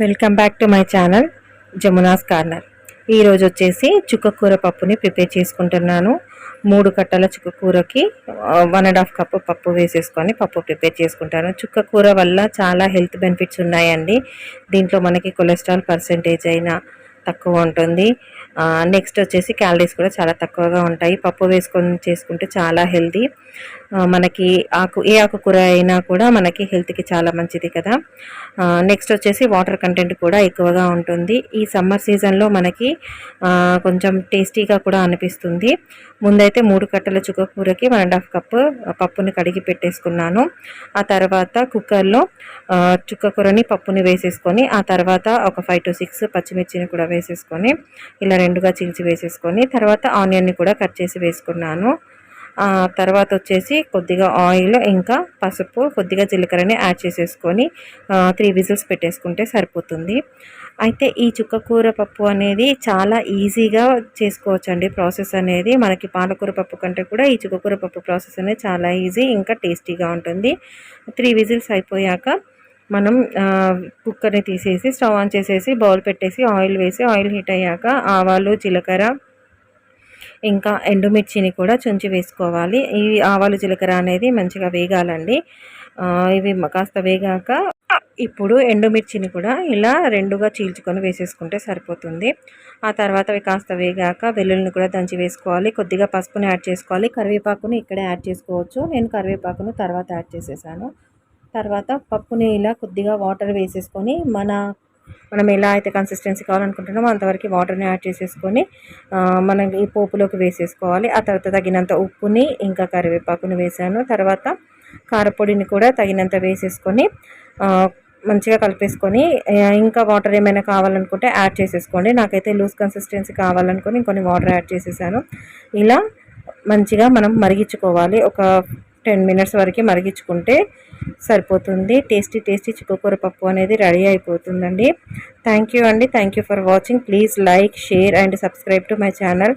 Welcome back to my channel Jamuna's corner. ఈరోజు వచ్చేసి చుక్కకూర పప్పుని ప్రిపేర్ చేసుకుంటున్నాను. మూడు కట్టల చుక్కకూరకి వన్ అండ్ హాఫ్ కప్పు పప్పు వేసేసుకొని పప్పు ప్రిపేర్ చేసుకుంటాను. చుక్కకూర వల్ల చాలా హెల్త్ బెనిఫిట్స్ ఉన్నాయండి. దీంట్లో మనకి కొలెస్ట్రాల్ పర్సెంటేజ్ అయినా తక్కువ ఉంటుంది. నెక్స్ట్ వచ్చేసి క్యాలరీస్ కూడా చాలా తక్కువగా ఉంటాయి. పప్పు వేసుకొని చేసుకుంటే చాలా హెల్తీ. మనకి ఆకు ఏ ఆకుకూర అయినా కూడా మనకి హెల్త్కి చాలా మంచిది కదా. నెక్స్ట్ వచ్చేసి వాటర్ కంటెంట్ కూడా ఎక్కువగా ఉంటుంది. ఈ సమ్మర్ సీజన్లో మనకి కొంచెం టేస్టీగా కూడా అనిపిస్తుంది. ముందైతే మూడు కట్టల చుక్కకూరకి వన్ అండ్ హాఫ్ కప్ పప్పుని కడిగి పెట్టేసుకున్నాను. ఆ తర్వాత కుక్కర్లో చుక్కకూరని పప్పుని వేసేసుకొని ఆ తర్వాత ఒక ఫైవ్ టు సిక్స్ పచ్చిమిర్చిని కూడా వేసేసుకొని ఇలా రెండుగా చీల్చి వేసేసుకొని తర్వాత ఆనియన్ని కూడా కట్ చేసి వేసుకున్నాను. తర్వాత వచ్చేసి కొద్దిగా ఆయిల్ ఇంకా పసుపు కొద్దిగా జీలకర్రని యాడ్ చేసేసుకొని త్రీ విజిల్స్ పెట్టేసుకుంటే సరిపోతుంది. అయితే ఈ చుక్క కూర పప్పు అనేది చాలా ఈజీగా చేసుకోవచ్చండి. ప్రాసెస్ అనేది మనకి పాలకూర పప్పు కంటే కూడా ఈ చుక్కకూర పప్పు ప్రాసెస్ అనేది చాలా ఈజీ ఇంకా టేస్టీగా ఉంటుంది. త్రీ విజిల్స్ అయిపోయాక మనం కుక్కర్ని తీసేసి స్టవ్ ఆన్ చేసేసి బౌల్ పెట్టేసి ఆయిల్ వేసి ఆయిల్ హీట్ అయ్యాక ఆవాలు జీలకర్ర ఇంకా ఎండుమిర్చిని కూడా చుంచి వేసుకోవాలి. ఈ ఆవాలు జీలకర్ర అనేది మంచిగా వేగాలండి. ఇవి కాస్త వేగాక ఇప్పుడు ఎండుమిర్చిని కూడా ఇలా రెండుగా చీల్చుకొని వేసేసుకుంటే సరిపోతుంది. ఆ తర్వాత అవి కాస్త వేగాక వెల్లుల్లిని కూడా దంచి వేసుకోవాలి. కొద్దిగా పసుపుని యాడ్ చేసుకోవాలి. కరివేపాకుని ఇక్కడే యాడ్ చేసుకోవచ్చు. నేను కరివేపాకును తర్వాత యాడ్ చేసేసాను. తర్వాత పప్పుని ఇలా కొద్దిగా వాటర్ వేసేసుకొని మన మనం ఎలా అయితే కన్సిస్టెన్సీ కావాలనుకుంటున్నామో అంతవరకు వాటర్ని యాడ్ చేసేసుకొని మనం ఈ పోపులోకి వేసేసుకోవాలి. ఆ తర్వాత తగినంత ఉప్పుని ఇంకా కరివేపాకుని వేసాను. తర్వాత కారపొడిని కూడా తగినంత వేసేసుకొని మంచిగా కలిపేసుకొని ఇంకా వాటర్ ఏమైనా కావాలనుకుంటే యాడ్ చేసేసుకోండి. నాకైతే లూజ్ కన్సిస్టెన్సీ కావాలనుకుని ఇంకొన్ని వాటర్ యాడ్ చేసేసాను. ఇలా మంచిగా మనం మరిగించుకోవాలి. ఒక టెన్ మినిట్స్ వరకు మరిగించుకుంటే సరిపోతుంది. టేస్టీ టేస్టీ చిక్కుకూర పప్పు అనేది రెడీ అయిపోతుందండి. థ్యాంక్ యూ అండి. Thank you for watching please like share and subscribe to my channel